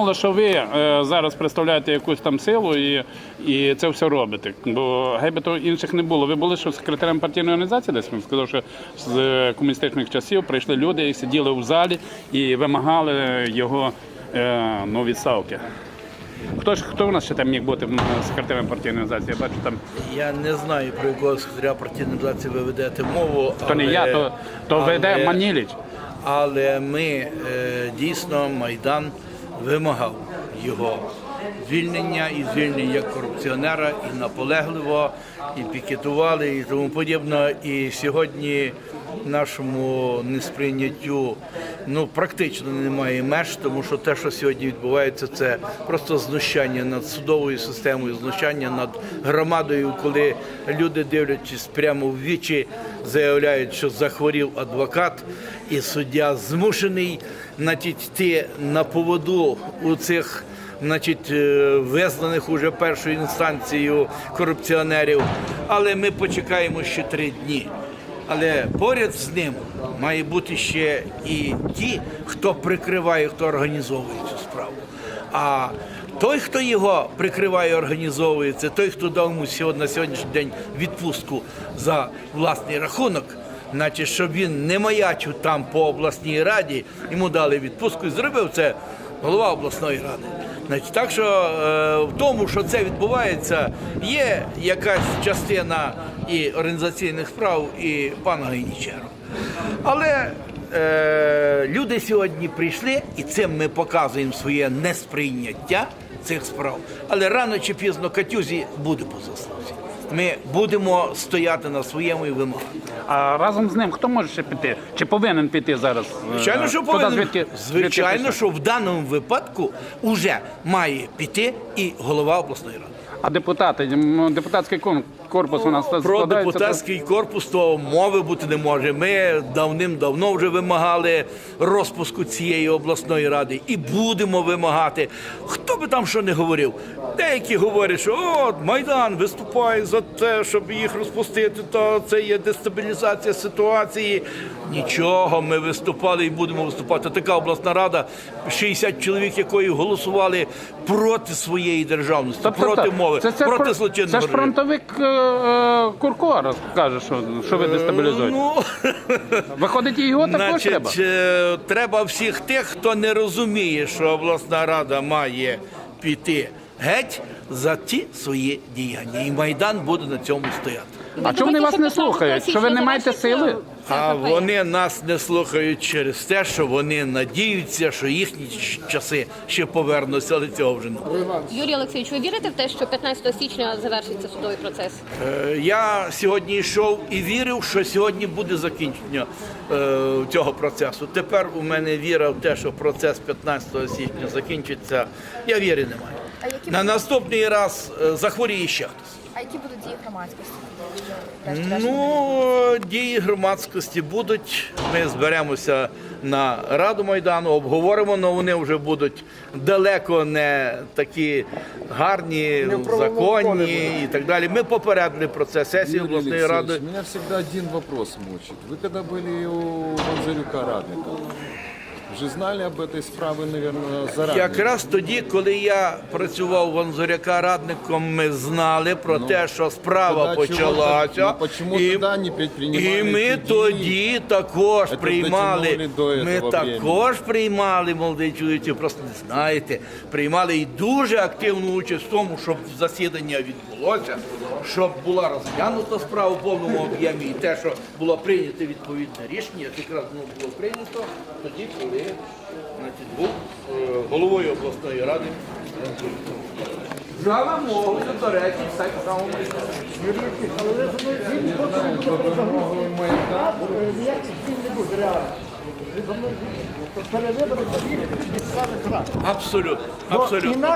Але що ви е, зараз представляєте якусь там силу і, і це все робите. Бо гейби то інших не було. Ви були що секретарем партійної організації, десь він сказав, що з е, комуністичних часів прийшли люди, які сиділи в залі і вимагали його е, ну, відставки. Хто ж хто в нас ще там міг бути секретарем партійної організації? Я бачу там Я не знаю, про якого секретаря партійної організації ви ведете мову. то не я, то, то веде але- Маніліч. Але ми е, дійсно Майдан вимагав його звільнення і звільнення як корупціонера, і наполегливо, і пікетували, і тому подібне. І сьогодні нашому несприйняттю ну практично немає меж, тому що те, що сьогодні відбувається, це просто знущання над судовою системою, знущання над громадою, коли люди, дивлячись прямо в вічі, заявляють, що захворів адвокат, і суддя змушений йти на поводу у цих. Значить, е, визнаних уже першою інстанцією корупціонерів, але ми почекаємо ще три дні. Але поряд з ним має бути ще і ті, хто прикриває, хто організовує цю справу. А той, хто його прикриває, організовує, це той, хто дав йому на сьогоднішній день відпустку за власний рахунок. Значить, щоб він не маячив там по обласній раді, йому дали відпустку і зробив це голова обласної ради. Значить, так що е, в тому, що це відбувається, є якась частина і організаційних справ, і пана Гайнічера. Але е, люди сьогодні прийшли, і цим ми показуємо своє несприйняття цих справ. Але рано чи пізно Катюзі буде по заслузі. Ми будемо стояти на своєму і вимагати. А разом з ним хто може ще піти? Чи повинен піти зараз? е, Звичайно, що туди, повинен. звідки- звідки Звичайно, пішов? що в даному випадку вже має піти і голова обласної ради. А депутати, м, депутатський кон- корпус у нас Про складається. депутатський корпус то мови бути не може. Ми давним-давно вже вимагали розпуску цієї обласної ради і будемо вимагати. Хто би там що не говорив? Деякі говорять, що от Майдан виступає за те, щоб їх розпустити, то це є дестабілізація ситуації. Нічого, ми виступали і будемо виступати. Така обласна рада, 60 чоловік, якої голосували проти своєї державності, Тобто, проти так, мови, Це, це, проти фр- злочинного це ж режиму. фронтовик е, Курко роз- каже, що, що ви дестабілізуєте. Ну, Виходить, і його також треба. Значить, е, треба всіх тих, хто не розуміє, що обласна рада має піти геть за ті свої діяння. І Майдан буде на цьому стояти. А чому вони вас не слухають? Що ви не маєте сили? А вони нас не слухають через те, що вони надіються, що їхні часи ще повернуться, але цього вже не. Юрій Олексійович, ви вірите в те, що 15 січня завершиться судовий процес? Е, Я сьогодні йшов і вірив, що сьогодні буде закінчення е, цього процесу. Тепер у мене віра в те, що процес 15 січня закінчиться. Я віри не маю. А які, На наступний раз е, захворіє ще хтось. а які будуть дії громадськості? Ну, дії громадськості будуть. Ми зберемося на Раду Майдану, обговоримо, але вони вже будуть далеко не такі гарні, законні і так далі. Ми попередили про це сесію Юрий обласної Алексеевич, ради. меня всегда один вопрос мучит. Вы когда были у Манзарюка Радника, уже знали об этой справе, наверное, заранее? Якраз тоді, коли я працював в Анзоряка радником, ми знали про те, що справа почалася. ну, і, тоді не і ми тоді також Це приймали. Ми також приймали, молоді чоловіки, просто не знаєте. Приймали і дуже активну участь в тому, щоб засідання відбулося, щоб була розглянута справа в повному об'ємі, і те, що було прийнято відповідне рішення, якраз воно було прийнято тоді, коли значить, був е, головою обласної ради. Жала мовою, до речі, так само Абсолютно. Абсолютно.